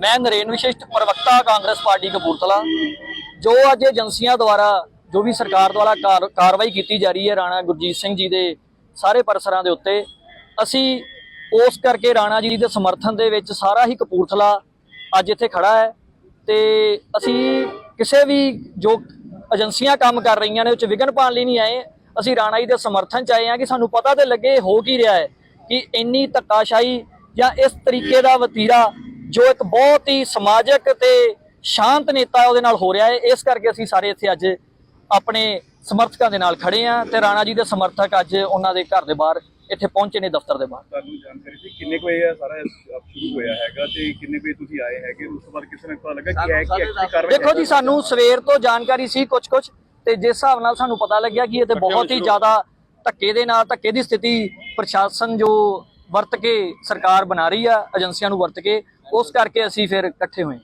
ਮੈਂ ਨਰੇਨ गुरजीत ਪ੍ਰਵਕਤਾ ਕਾਂਗਰਸ ਪਾਰਟੀ नरेंद्र ਜੋ ਅੱਜ ਏਜੰਸੀਆਂ ਦੁਆਰਾ ਜੋ ਵੀ ਸਰਕਾਰ ਦੁਆਰਾ ਕਾਰਵਾਈ ਕੀਤੀ ਜਾ ਰਹੀ ਹੈ ਰਾਣਾ ਗੁਰਜੀਤ ਸਿੰਘ ਜੀ ਦੇ ਸਾਰੇ ਪਰਸਰਾਂ ਦੇ ਉੱਤੇ ਅਸੀਂ ਉਸ ਕਰਕੇ ਰਾਣਾ ਜੀ ਦੇ ਸਮਰਥਨ ਦੇ ਵਿੱਚ ਸਾਰਾ ਹੀ ਕਪੂਰਥਲਾ ਅੱਜ ਇੱਥੇ ਖੜਾ ਹੈ ਤੇ ਅਸੀਂ ਕਿਸੇ ਵੀ ਜੋ ਏਜੰਸੀਆਂ ਕੰਮ ਕਰ ਰਹੀਆਂ ਨੇ ਉਹ ਚ ਵਿਗਨ ਪਾਣ ਲਈ ਨਹੀਂ ਆਏ। ਅਸੀਂ ਰਾਣਾ ਜੀ ਦੇ ਸਮਰਥਨ ਚ ਆਏ ਹਾਂ ਕਿ ਸਾਨੂੰ ਪਤਾ ਤੇ ਲੱਗੇ ਹੋ ਕੀ ਰਿਹਾ ਹੈ। ਕਿ ਇੰਨੀ ਧੱਕਾਸ਼ਾਹੀ ਜਾਂ ਇਸ ਤਰੀਕੇ ਦਾ ਵਤੀਰਾ ਜੋ ਇੱਕ ਬਹੁਤ ਹੀ ਸਮਾਜਿਕ ਤੇ ਸ਼ਾਂਤ ਨੇਤਾ ਉਹਦੇ ਨਾਲ ਹੋ ਰਿਹਾ ਹੈ ਇਸ ਕਰਕੇ ਅਸੀਂ ਸਾਰੇ ਇੱਥੇ ਅੱਜ ਆਪਣੇ ਸਮਰਥਕਾਂ ਦੇ ਨਾਲ ਖੜੇ ਆ ਤੇ ਰਾਣਾ ਜੀ ਦੇ ਸਮਰਥਕ ਅੱਜ ਉਹਨਾਂ ਦੇ ਘਰ ਦੇ ਬਾਹਰ ਇੱਥੇ ਪਹੁੰਚੇ ਨੇ ਦਫ਼ਤਰ ਦੇ ਬਾਹਰ। ਤੁਹਾਨੂੰ ਜਾਣਕਾਰੀ ਸੀ ਕਿੰਨੇ ਕੁ ਵਜੇ ਇਹ ਸਾਰਾ ਅਹ ਸ਼ੁਰੂ ਹੋਇਆ ਹੈਗਾ ਤੇ ਕਿੰਨੇ ਕੁ ਵਜੇ ਤੁਸੀਂ ਆਏ ਹੈਗੇ? ਉਸ ਤੋਂ ਬਾਅਦ ਕਿਸੇ ਨੇ ਪਤਾ ਲੱਗਾ ਕਿ ਹੈ ਕਿ ਐਕਚੁਅਲੀ ਕਾਰਵਾਈ ਦੇਖੋ ਜੀ ਸਾਨੂੰ ਸਵੇਰ ਤੋਂ ਜਾਣਕਾਰੀ ਸੀ ਕੁਝ ਕੁਝ ਤੇ ਜਿਸ ਹਿਸਾਬ ਨਾਲ ਸਾਨੂੰ ਪਤਾ ਲੱਗਿਆ ਕਿ ਇਹ ਤੇ ਬਹੁਤ ਹੀ ਜ਼ਿਆਦਾ ਧੱਕੇ ਦੇ ਨਾਲ ਧੱਕੇ ਦੀ ਸਥਿਤੀ ਪ੍ਰਸ਼ਾਸਨ ਜੋ ਵਰਤ ਕੇ ਸਰਕਾਰ ਬਣਾ ਰਹੀ ਆ, ਏਜੰਸੀਆਂ ਨੂੰ ਵਰਤ ਕੇ, ਉਸ ਕਰਕੇ ਅਸੀਂ ਫਿਰ ਇਕੱਠੇ ਹੋਏ